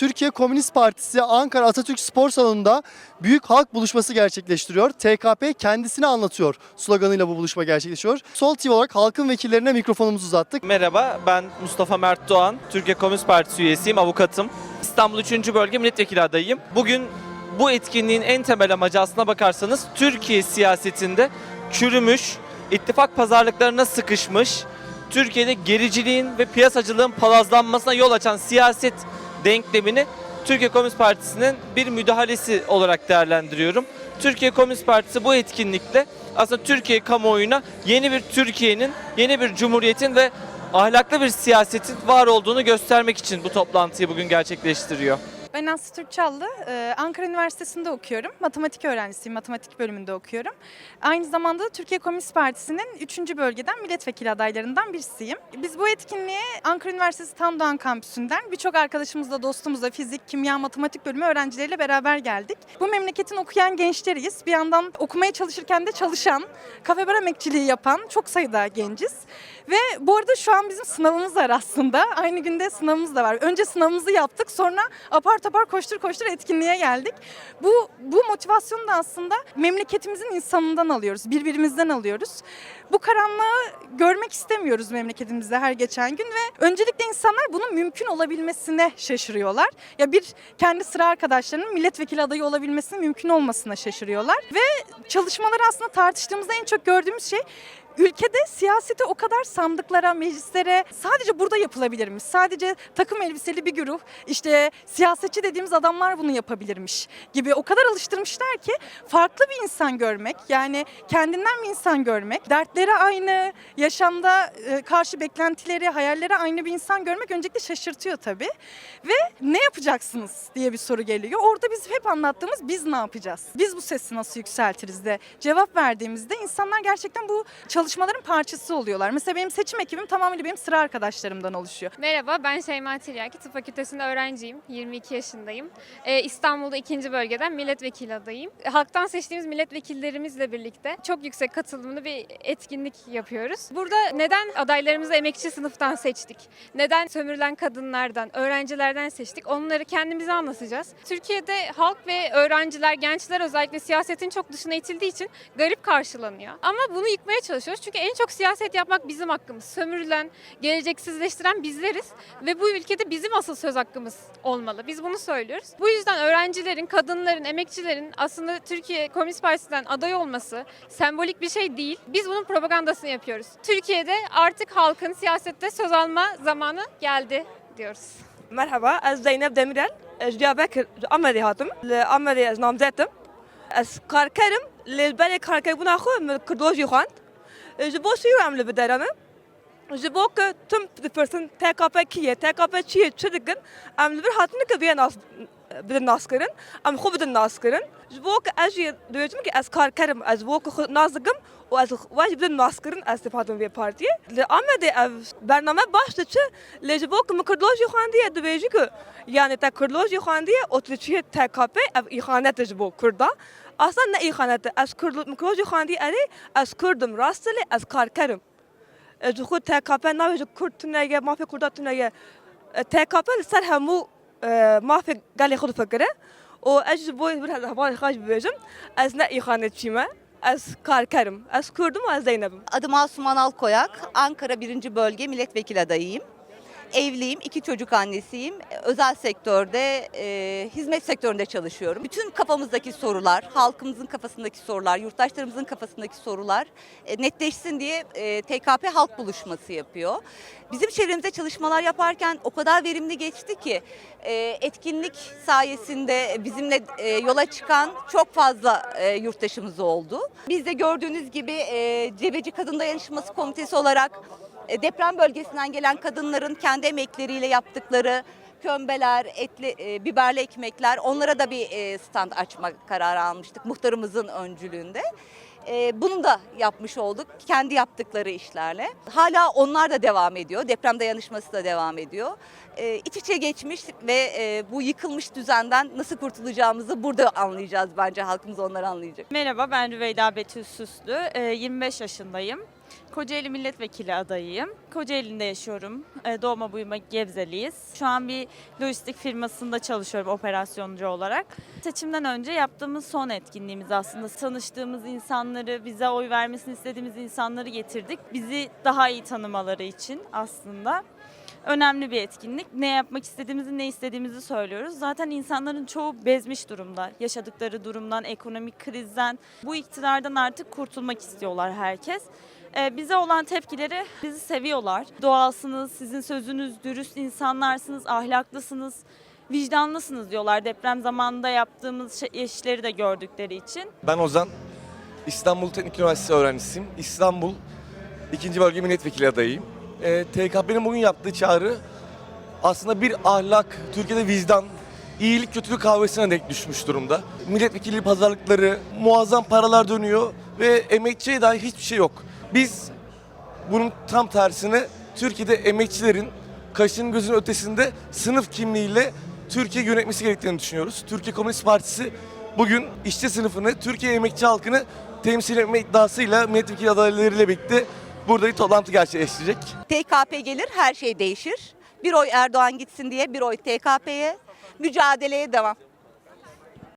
Türkiye Komünist Partisi Ankara Atatürk Spor Salonu'nda büyük halk buluşması gerçekleştiriyor. TKP kendisini anlatıyor sloganıyla bu buluşma gerçekleşiyor. Sol TV olarak halkın vekillerine mikrofonumuzu uzattık. Merhaba, ben Mustafa Mert Doğan, Türkiye Komünist Partisi üyesiyim, avukatım. İstanbul 3. Bölge Milletvekili adayıyım. Bugün bu etkinliğin en temel amacı aslına bakarsanız Türkiye siyasetinde çürümüş, ittifak pazarlıklarına sıkışmış, Türkiye'de gericiliğin ve piyasacılığın palazlanmasına yol açan siyaset denklemini Türkiye Komünist Partisi'nin bir müdahalesi olarak değerlendiriyorum. Türkiye Komünist Partisi bu etkinlikle aslında Türkiye kamuoyuna yeni bir Türkiye'nin, yeni bir cumhuriyetin ve ahlaklı bir siyasetin var olduğunu göstermek için bu toplantıyı bugün gerçekleştiriyor. Ben Aslı Türkçallı, e, Ankara Üniversitesi'nde okuyorum. Matematik öğrencisiyim, matematik bölümünde okuyorum. Aynı zamanda da Türkiye Komünist Partisi'nin 3. bölgeden milletvekili adaylarından birisiyim. Biz bu etkinliğe Ankara Üniversitesi Tam Doğan Kampüsü'nden birçok arkadaşımızla, dostumuzla fizik, kimya, matematik bölümü öğrencileriyle beraber geldik. Bu memleketin okuyan gençleriyiz. Bir yandan okumaya çalışırken de çalışan, kafe bar emekçiliği yapan çok sayıda genciz. Ve bu arada şu an bizim sınavımız var aslında. Aynı günde sınavımız da var. Önce sınavımızı yaptık sonra apar topar koştur koştur etkinliğe geldik. Bu bu motivasyonu da aslında memleketimizin insanından alıyoruz, birbirimizden alıyoruz. Bu karanlığı görmek istemiyoruz memleketimizde her geçen gün ve öncelikle insanlar bunun mümkün olabilmesine şaşırıyorlar. Ya bir kendi sıra arkadaşlarının milletvekili adayı olabilmesinin mümkün olmasına şaşırıyorlar ve çalışmaları aslında tartıştığımızda en çok gördüğümüz şey Ülkede siyaseti o kadar sandıklara, meclislere sadece burada yapılabilirmiş. Sadece takım elbiseli bir güruh, işte siyasetçi dediğimiz adamlar bunu yapabilirmiş gibi o kadar alıştırmışlar ki farklı bir insan görmek, yani kendinden bir insan görmek, dertleri aynı, yaşamda e, karşı beklentileri, hayalleri aynı bir insan görmek öncelikle şaşırtıyor tabii. Ve ne yapacaksınız diye bir soru geliyor. Orada biz hep anlattığımız biz ne yapacağız? Biz bu sesi nasıl yükseltiriz de cevap verdiğimizde insanlar gerçekten bu çalışmaların parçası oluyorlar. Mesela benim seçim ekibim tamamıyla benim sıra arkadaşlarımdan oluşuyor. Merhaba, ben Şeyma Tiryaki. Tıp Fakültesi'nde öğrenciyim. 22 yaşındayım. Ee, İstanbul'da ikinci bölgeden milletvekili adayım. Halktan seçtiğimiz milletvekillerimizle birlikte çok yüksek katılımlı bir etkinlik yapıyoruz. Burada neden adaylarımızı emekçi sınıftan seçtik? Neden sömürülen kadınlardan, öğrencilerden seçtik? Onları kendimize anlatacağız. Türkiye'de halk ve öğrenciler, gençler özellikle siyasetin çok dışına itildiği için garip karşılanıyor. Ama bunu yıkmaya çalışıyoruz istiyoruz. Çünkü en çok siyaset yapmak bizim hakkımız. Sömürülen, geleceksizleştiren bizleriz ve bu ülkede bizim asıl söz hakkımız olmalı. Biz bunu söylüyoruz. Bu yüzden öğrencilerin, kadınların, emekçilerin aslında Türkiye Komünist Partisi'nden aday olması sembolik bir şey değil. Biz bunun propagandasını yapıyoruz. Türkiye'de artık halkın siyasette söz alma zamanı geldi diyoruz. Merhaba, ben Zeynep Demirel. Diyarbakır Ameri hatım. Ameri namzetim. Ez karkerim. Lelbeli karker buna koyum. Kırdoz yuhan. Ji bo şîwê em li bi derenin ji bo ku tim dipirsin TKP kî ye, TKP çi ye, çi dikin, em li bir hatinikin vê nas ناس کرن ام خوب بدن ناس کرن جبو که از دویتم که از کارکرم از بو که ناز دکم و از واجب بدن ناس کرن از تفاهم bir partiye. آمده برنامه başta çı lejbo که مکردوجی خواندیه دویجی که yani te kurdloji xwandiye otriçiye TKP ev ihanet ji bo Kurda. Aslan ne ihanet ez Kurd mikroji xwandiye erê ez Kurdim rastile ez karkerim. Ez ji xwe TKP navê ji Kurd tuneye mafê Kurda tuneye TKP difekire û ez ji bo bir hevalê xwe ji bibêjim ez ne ihanetçî me ez karkerim ez Kurdum û ez Zeynep'im. Adım Asuman Alkoyak, Ankara 1. Bölge Milletvekili adayıyım. Evliyim, iki çocuk annesiyim. Özel sektörde, e, hizmet sektöründe çalışıyorum. Bütün kafamızdaki sorular, halkımızın kafasındaki sorular, yurttaşlarımızın kafasındaki sorular e, netleşsin diye e, TKP halk buluşması yapıyor. Bizim çevremizde çalışmalar yaparken o kadar verimli geçti ki e, etkinlik sayesinde bizimle e, yola çıkan çok fazla e, yurttaşımız oldu. Biz de gördüğünüz gibi e, Cebeci Kadın Dayanışması Komitesi olarak deprem bölgesinden gelen kadınların kendi emekleriyle yaptıkları kömbeler, etli, e, biberli ekmekler onlara da bir e, stand açma kararı almıştık muhtarımızın öncülüğünde. E, bunu da yapmış olduk kendi yaptıkları işlerle. Hala onlar da devam ediyor. Deprem dayanışması da devam ediyor. E, iç içe geçmiş ve e, bu yıkılmış düzenden nasıl kurtulacağımızı burada anlayacağız bence halkımız onları anlayacak. Merhaba ben Rüveyda Betül Süslü. Ee, 25 yaşındayım. Kocaeli milletvekili adayıyım. Kocaeli'nde yaşıyorum. E, Doğma büyüme Gebzeliyiz. Şu an bir lojistik firmasında çalışıyorum operasyoncu olarak. Seçimden önce yaptığımız son etkinliğimiz aslında. Tanıştığımız insanları, bize oy vermesini istediğimiz insanları getirdik. Bizi daha iyi tanımaları için aslında önemli bir etkinlik. Ne yapmak istediğimizi, ne istediğimizi söylüyoruz. Zaten insanların çoğu bezmiş durumda. Yaşadıkları durumdan, ekonomik krizden, bu iktidardan artık kurtulmak istiyorlar herkes. Ee, bize olan tepkileri bizi seviyorlar. Doğalsınız, sizin sözünüz dürüst insanlarsınız, ahlaklısınız, vicdanlısınız diyorlar. Deprem zamanında yaptığımız şey- işleri de gördükleri için. Ben Ozan, İstanbul Teknik Üniversitesi öğrencisiyim. İstanbul 2. Bölge Milletvekili adayıyım. Ee, TKP'nin bugün yaptığı çağrı aslında bir ahlak, Türkiye'de vicdan, iyilik kötülük kahvesine denk düşmüş durumda. Milletvekili pazarlıkları, muazzam paralar dönüyor ve emekçiye dair hiçbir şey yok. Biz bunun tam tersine Türkiye'de emekçilerin kaşın gözün ötesinde sınıf kimliğiyle Türkiye yönetmesi gerektiğini düşünüyoruz. Türkiye Komünist Partisi bugün işçi sınıfını, Türkiye emekçi halkını temsil etme iddiasıyla milletvekili adaylarıyla birlikte burada bir toplantı gerçekleştirecek. TKP gelir her şey değişir. Bir oy Erdoğan gitsin diye bir oy TKP'ye. Mücadeleye devam.